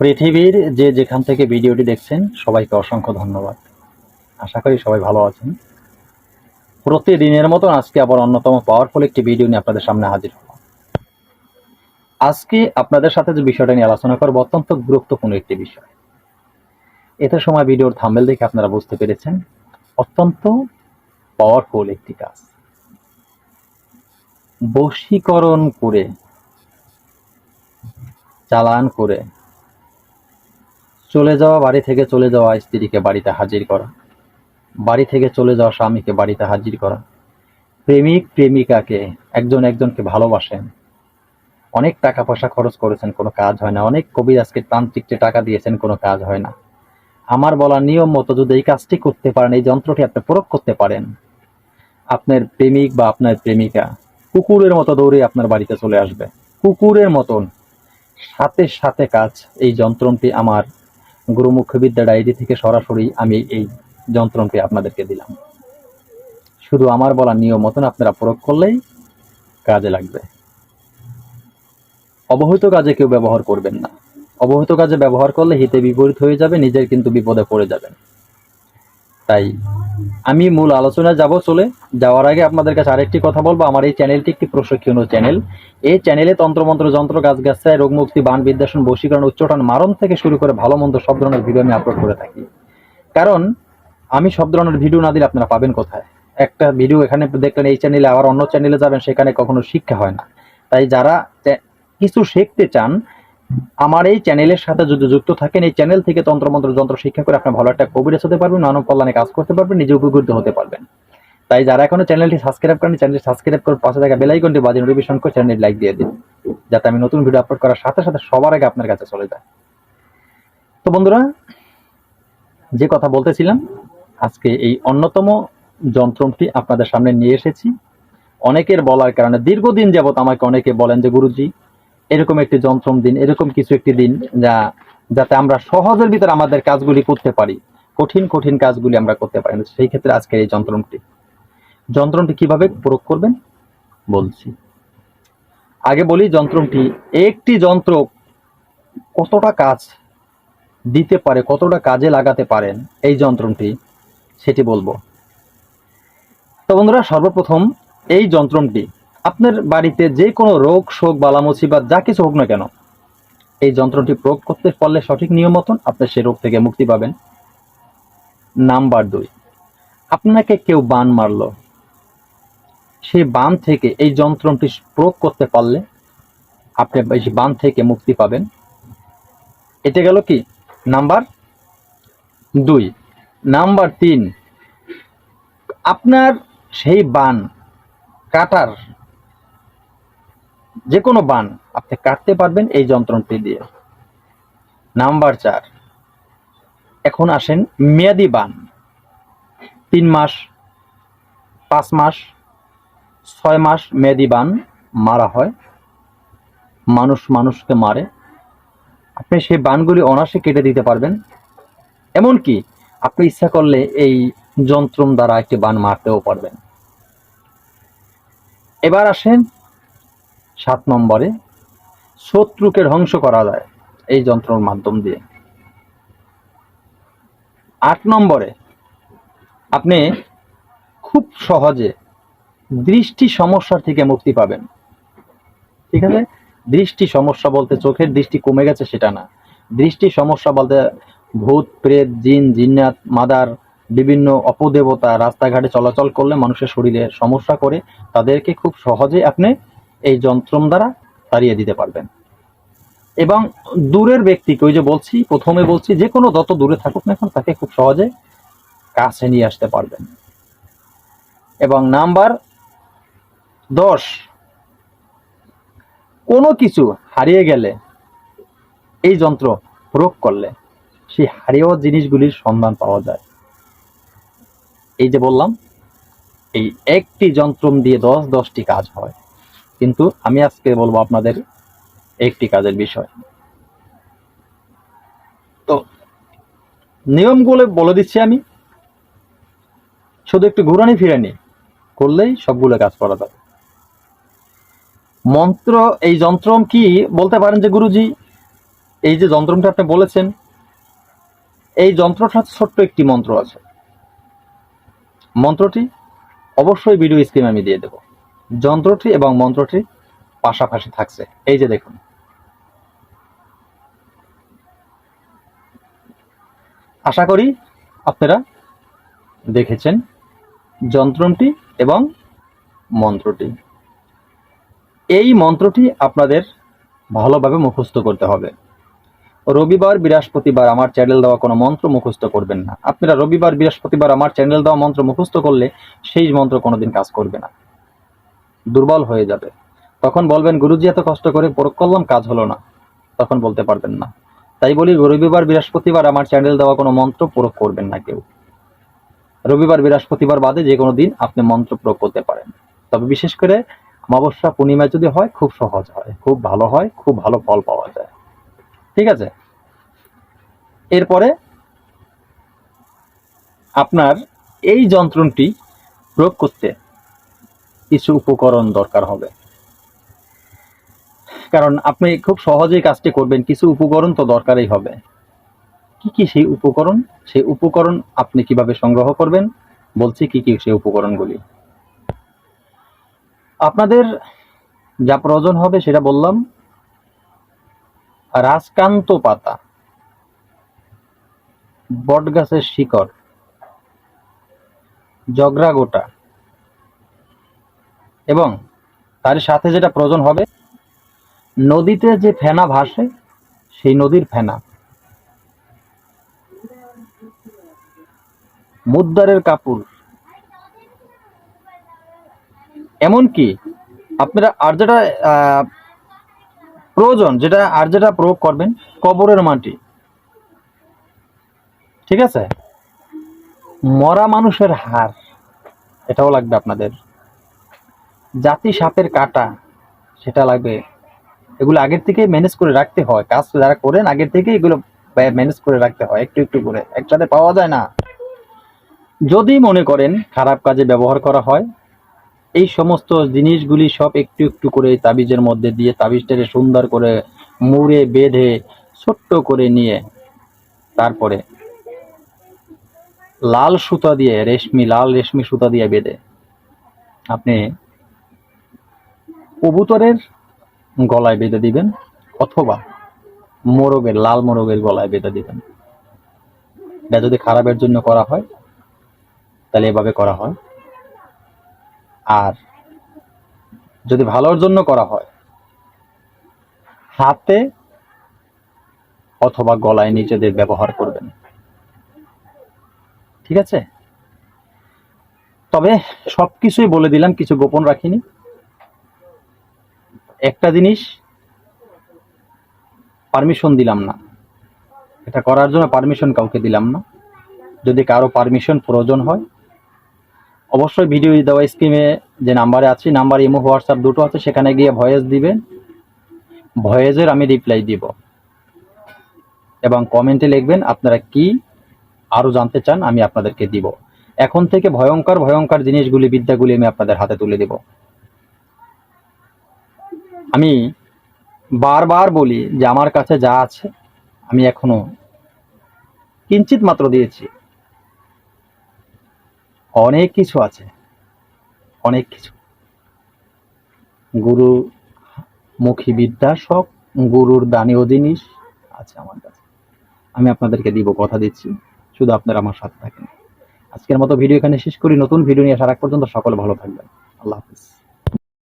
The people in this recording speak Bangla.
পৃথিবীর যে যেখান থেকে ভিডিওটি দেখছেন, সবাইকে অসংখ্য ধন্যবাদ। আশা করি সবাই ভালো আছেন। প্রতিদিনের মতন আজকে আবার অন্যতম পাওয়ারফুল একটি ভিডিও নিয়ে আপনাদের সামনে হাজির হলাম। আজকে আপনাদের সাথে যে বিষয়টা নিয়ে আলোচনা করব, অত্যন্ত গুরুত্বপূর্ণ একটি বিষয়। এতে সময় ভিডিওর থাম্বেল দেখে আপনারা বুঝতে পেরেছেন, অত্যন্ত পাওয়ারফুল একটি কাজ। বশীকরণ করে, চালান করে চলে যাওয়া, বাড়ি থেকে চলে যাওয়া স্ত্রীকে বাড়িতে হাজির করা। বাড়ি থেকে চলে যাওয়া স্বামীকে বাড়িতে হাজির করা। প্রেমিক, প্রেমিকাকে একজন একজনকে ভালোবাসেন। অনেক টাকা পয়সা খরচ করেছেন, কোনো কাজ হয় না। অনেক কবির আজকে তান্ত্রিককে টাকা দিয়েছেন, কোনো কাজ হয় না। আমার বলা নিয়ম মতো যদি এই কাজটি করতে পারেন, এই যন্ত্রটি আপনি প্রয়োগ করতে পারেন। আপনার প্রেমিক বা আপনার প্রেমিকা কুকুরের মতো দৌড়ে আপনার বাড়িতে চলে আসবে। কুকুরের মতন সাথে সাথে কাজ, এই যন্ত্রটি আমার বিদ্যা ডায়েরি থেকে সরাসরি আমি এই যন্ত্রণটি আপনাদেরকে দিলাম। শুধু আমার বলা নিয়ম মতন আপনারা প্রয়োগ করলেই কাজে লাগবে। অবহিত কাজে কেউ ব্যবহার করবেন না। অবহিত কাজে ব্যবহার করলে হিতে বিপরীত হয়ে যাবে, নিজের কিন্তু বিপদে পড়ে যাবেন। তাই আমি মূল আলোচনায় যাব, চলে যাওয়ার আগে আপনাদের কাছে আরেকটি কথা বলব। আমার এই চ্যানেলটি একটি প্রশিক্ষণীয় চ্যানেল। এই চ্যানেলে তন্ত্রমন্ত্র, যন্ত্র গাছ গাছায় রোগ মুক্তি বান বিদ্যাসন বশীকরণ, উচ্চটান, মারণ থেকে শুরু করে ভালো মন্দ সব ধরনের ভিডিও আমি আপলোড করে থাকি। কারণ, আমি সব ধরনের ভিডিও না দিলে আপনারা পাবেন কোথায়? একটা ভিডিও এখানে দেখলেন, এই চ্যানেলে আবার অন্য চ্যানেলে যাবেন, সেখানে কখনো শিক্ষা হয় না। তাই যারা কিছু শিখতে চান আমার এই চ্যানেলের সাথে যদি যুক্ত থাকেন, এই চ্যানেল থেকে তন্ত্রমন্ত্র, যন্ত্র শিক্ষা করে আপনি ভালো একটা কবিরাজ হতে পারবেন, মানব কল্যাণে কাজ করতে পারবেন, নিজে উপকৃত হতে পারবেন। তাই যারা এখনও চ্যানেলটি সাবস্ক্রাইব করেন চ্যানেলটি সাবস্ক্রাইব করে পাশে থাকা বেলাইকনটি বাজে নোটিফিকেশন করে চ্যানেলটি লাইক দিয়ে দিন, যাতে আমি নতুন ভিডিও আপলোড করার সাথে সাথে সবার আগে আপনার কাছে চলে যায়। তো বন্ধুরা, যে কথা বলতেছিলাম, আজকে এই অন্যতম যন্ত্রটি আপনাদের সামনে নিয়ে এসেছি। অনেকের বলার কারণে দীর্ঘদিন যাবত আমাকে অনেকে বলেন যে, গুরুজি এরকম একটি যন্ত্রম দিন, এরকম কিছু একটি দিন যা, যাতে আমরা সহজের ভিতরে আমাদের কাজগুলি করতে পারি, কঠিন কঠিন কাজগুলি আমরা করতে পারি। সেই ক্ষেত্রে আজকের এই যন্ত্রণটি যন্ত্রণটি কীভাবে প্রয়োগ করবেন? বলছি। আগে বলি যন্ত্রণটি একটি যন্ত্র কতটা কাজ দিতে পারে, কতটা কাজে লাগাতে পারেন, এই যন্ত্রটি সেটি বলব। তো বন্ধুরা, সর্বপ্রথম এই যন্ত্রটি আপনার বাড়িতে যে কোনো রোগ, শোক, বালা, মুসিবত, যা কিছু হোক না কেন, এই যন্ত্রটি প্রয়োগ করতে পারলে সঠিক নিয়ম মতন আপনি সেই রোগ থেকে মুক্তি পাবেন। নাম্বার দুই, আপনাকে কেউ বান মারলো। সেই বান থেকে, এই যন্ত্রটি প্রয়োগ করতে পারলে আপনি সেই বান থেকে মুক্তি পাবেন। এটা গেল কি? নাম্বার দুই, নাম্বার তিন, আপনার সেই বান কাটার যে কোনো বান আপনি কাটতে পারবেন এই যন্ত্রটি দিয়ে। নাম্বার চার। এখন আসেন মেয়াদি বান। তিন মাস, পাঁচ মাস, ছয় মাস মেয়াদি বান মারা হয়। মানুষ মানুষকে মারে। আপনি সেই বানগুলি অনাসে কেটে দিতে পারবেন। এমনকি আপনি ইচ্ছা করলে এই যন্ত্রম দ্বারা একটি বান মারতেও পারবেন। এবার আসেন সাত নম্বরে, শত্রুকে ধ্বংস করা যায়, এই যন্ত্রের মাধ্যম দিয়ে। আট নম্বরে, আপনি খুব সহজে দৃষ্টি সমস্যার থেকে মুক্তি পাবেন। ঠিক আছে? দৃষ্টি সমস্যা বলতে চোখের দৃষ্টি কমে গেছে সেটা না। দৃষ্টি সমস্যা বলতে ভূত, প্রেত, জিন, জিন্নাত, মাদার, বিভিন্ন অপদেবতা, রাস্তাঘাটে চলাচল করলে মানুষের শরীরে সমস্যা করে, তাদেরকে খুব সহজে আপনি এই যন্ত্রম দ্বারা তাড়িয়ে দিতে পারবেন। এবং দূরের ব্যক্তিকে ওই যে বলছি, প্রথমে বলছি, যে কোনো যত দূরে থাকুক না কেন, তাকে খুব সহজে কাছে নিয়ে আসতে পারবেন। এবং নাম্বার দশ, কোনো কিছু হারিয়ে গেলে এই যন্ত্র প্রয়োগ করলে সেই হারিয়ে জিনিসগুলির সন্ধান পাওয়া যায়। এই যে বললাম, এই একটি যন্ত্রম দিয়ে দশ, দশটি কাজ হয়। কিন্তু আমি আজকে বলব আপনাদের একটি কাজের বিষয়। তো নিয়মগুলো বলে দিচ্ছি আমি। শুধু একটু ঘুরানি ফিরানি করলেই সবগুলো কাজ করা যাবে। মন্ত্র, এই যন্ত্রম কি? বলতে পারেন যে গুরুজি, এই যে যন্ত্রটা আপনি বলেছেন, এই যন্ত্রটা ছোট্ট একটি মন্ত্র আছে। মন্ত্রটি অবশ্যই ভিডিও স্ক্রিনে আমি দিয়ে দেব। যন্ত্রটি এবং মন্ত্রটি পাশাপাশি থাকছে। এই যে দেখুন। আশা করি আপনারা দেখেছেন যন্ত্রটি এবং মন্ত্রটি। এই মন্ত্রটি আপনাদের ভালোভাবে মুখস্থ করতে হবে। রবিবার, বৃহস্পতিবার আমার চ্যানেল দেওয়া কোনো মন্ত্র মুখস্থ করবেন না। আপনারা রবিবার, বৃহস্পতিবার আমার চ্যানেল দেওয়া মন্ত্র মুখস্থ করলে সেই মন্ত্র কোনোদিন কাজ করবে না। দুর্বল হয়ে যাবে। তখন বলবেন, গুরুজি, এত কষ্ট করে প্রয়োগ করলাম কাজ হলো না। তখন বলতে পারবেন না। তাই বলি, রবিবার, বৃহস্পতিবার আমার চ্যানেল দেওয়া কোনো মন্ত্র প্রয়োগ করবেন না কেউ। রবিবার, বৃহস্পতিবার বাদে যে কোনো দিন আপনি মন্ত্র প্রয়োগ করতে পারেন। তবে বিশেষ করে অমাবস্যা পূর্ণিমা যদি হয়, খুব সহজ হয়। খুব ভালো হয়, খুব ভালো ফল পাওয়া যায়। ঠিক আছে? এরপরে আপনার এই যন্ত্রটি প্রয়োগ করতে কিছু উপকরণ দরকার হবে। কারণ আপনি খুব সহজেই কাজটি করবেন, কিছু উপকরণ তো দরকারই হবে। কি কি সেই উপকরণ? সেই উপকরণ আপনি কীভাবে সংগ্রহ করবেন? বলছি কি কি সেই উপকরণগুলি। আপনাদের যা প্রয়োজন হবে সেটা বললাম। রাজকান্ত পাতা। বট গাছের শিকড়। জগরা গোটা এবং তার সাথে যেটা প্রয়োজন হবে, নদীতে যে ফেনা ভাসে, সেই নদীর ফেনা। মুদ্দারের কাপড়। এমনকি আপনারা আর যেটা প্রয়োজন, যেটা আর যেটা প্রয়োগ করবেন, কবরের মাটি। ঠিক আছে? মরা মানুষের হার, এটাও লাগবে আপনাদের। জাতি সাপের কাটা, সেটা লাগবে। এগুলো আগের থেকে ম্যানেজ করে রাখতে হয়। কাজ যারা করেন, আগের থেকে এগুলো ম্যানেজ করে রাখতে হয়, একটু একটু করে। একসাথে পাওয়া যায় না। যদি মনে করেন খারাপ কাজে ব্যবহার করা হয়, এই সমস্ত জিনিসগুলি সব একটু একটু করে তাবিজের মধ্যে দিয়ে, তাবিজটাকে সুন্দর করে মুড়ে, বেঁধে, ছোট্ট করে নিয়ে, তারপরে লাল সুতা দিয়ে, রেশমি, লাল রেশমি সুতা দিয়ে বেঁধে, আপনি কবুতরের গলায় বেঁধে দিবেন অথবা মোরগের, লাল মোরগের গলায় বেঁধে দিবেন। এটা যদি খারাপের জন্য করা হয়, তাহলে এভাবে করা হয়। আর যদি ভালোর জন্য করা হয়, হাতে অথবা গলায় নিজেদের ব্যবহার করবেন। ঠিক আছে? তবে সবকিছুই বলে দিলাম, কিছু গোপন রাখিনি। একটা জিনিস পারমিশন দিলাম না। এটা করার জন্য পারমিশন কাউকে দিলাম না। যদি কারও পারমিশন প্রয়োজন হয়, অবশ্যই ভিডিও দেওয়া স্ক্রিমে যে নাম্বারে আছে নাম্বার ইমো হোয়াটসঅ্যাপ দুটো আছে, সেখানে গিয়ে ভয়েস দিবেন। ভয়েসের আমি রিপ্লাই দিব। এবং কমেন্টে লিখবেন আপনারা কি আরও জানতে চান, আমি আপনাদেরকে দিব। এখন থেকে ভয়ঙ্কর ভয়ঙ্কর জিনিসগুলি, বিদ্যাগুলি আমি আপনাদের হাতে তুলে দেব। আমি বারবার বলি যে আমার কাছে যা আছে, আমি এখনও কিঞ্চিত মাত্র দিয়েছি। অনেক কিছু আছে, অনেক কিছু। গুরু মুখী বিদ্যা সব, গুরুর দানীয় জিনিস আছে আমার কাছে। আমি আপনাদেরকে দিব, কথা দিচ্ছি, শুধু আপনারা আমার সাথে থাকেন। আজকের মতো ভিডিও এখানে শেষ করি। নতুন ভিডিও নিয়ে আসার আগ পর্যন্ত সকলে ভালো থাকবেন। আল্লাহ হাফিজ।